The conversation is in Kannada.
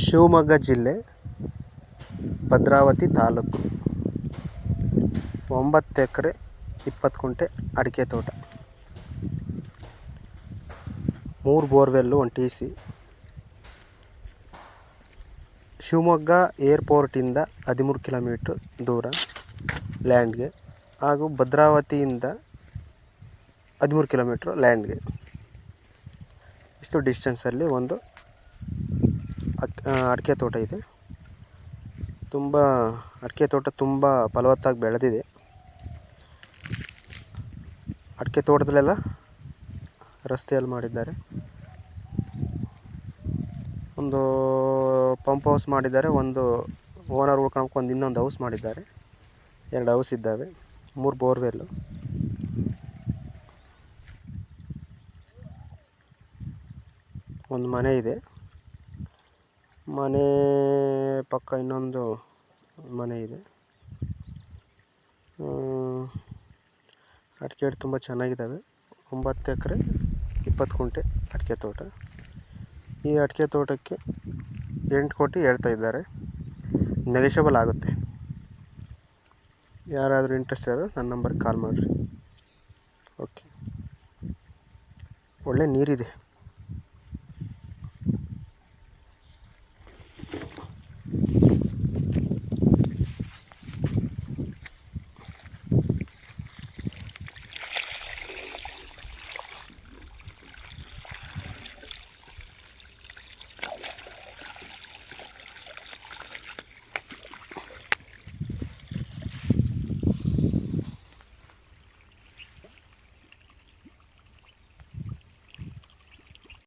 ಶಿವಮೊಗ್ಗ ಜಿಲ್ಲೆ, ಭದ್ರಾವತಿ ತಾಲೂಕು. ಒಂಬತ್ತು ಎಕರೆ, ಇಪ್ಪತ್ತು ಕುಂಟೆ ಅಡಿಕೆ ತೋಟ. ಮೂರು ಬೋರ್ವೆಲ್ಲು, ಒಂದು ಟಿ ಸಿ. ಶಿವಮೊಗ್ಗ ಏರ್ಪೋರ್ಟಿಂದ ಹದಿಮೂರು ಕಿಲೋಮೀಟ್ರ್ ದೂರ ಲ್ಯಾಂಡ್ಗೆ ಹಾಗೂ ಭದ್ರಾವತಿಯಿಂದ ಹದಿಮೂರು ಕಿಲೋಮೀಟ್ರ್ ಲ್ಯಾಂಡ್ಗೆ. ಇಷ್ಟು ಡಿಸ್ಟೆನ್ಸಲ್ಲಿ ಒಂದು ಅಡಿಕೆ ತೋಟ ಇದೆ. ತುಂಬ, ಅಡಿಕೆ ತೋಟ ತುಂಬ ಫಲವತ್ತಾಗಿ ಬೆಳೆದಿದೆ. ಅಡಿಕೆ ತೋಟದಲ್ಲೆಲ್ಲ ರಸ್ತೆಯಲ್ಲಿ ಮಾಡಿದ್ದಾರೆ. ಒಂದು ಪಂಪ್ ಹೌಸ್ ಮಾಡಿದ್ದಾರೆ, ಒಂದು ಓನರ್ ಉಳ್ಕೊಳಕ್ಕೆ ಒಂದು ಇನ್ನೊಂದು ಹೌಸ್ ಮಾಡಿದ್ದಾರೆ. ಎರಡು ಹೌಸ್ ಇದ್ದಾವೆ, ಮೂರು ಬೋರ್ವೆಲ್ಲು ಒಂದು ಮನೆ ಇದೆ. ಮನೆ ಪಕ್ಕ ಇನ್ನೊಂದು ಮನೆ ಇದೆ. ಅಡಿಕೆ ತುಂಬ ಚೆನ್ನಾಗಿದ್ದಾವೆ. ಒಂಬತ್ತು ಎಕರೆ, ಇಪ್ಪತ್ತು ಕುಂಟೆ ಅಡಿಕೆ ತೋಟ. ಈ ಅಡಿಕೆ ತೋಟಕ್ಕೆ ಎಂಟು ಕೋಟಿ ಹೇಳ್ತಾ ಇದ್ದಾರೆ. ನೆಗೆಷಬಲ್ ಆಗುತ್ತೆ. ಯಾರಾದರೂ ಇಂಟ್ರೆಸ್ಟ್ ಇದ್ದರೆ ನನ್ನ ನಂಬರ್ಗೆ ಕಾಲ್ ಮಾಡಿರಿ. ಓಕೆ ಒಳ್ಳೆ ನೀರಿದೆ.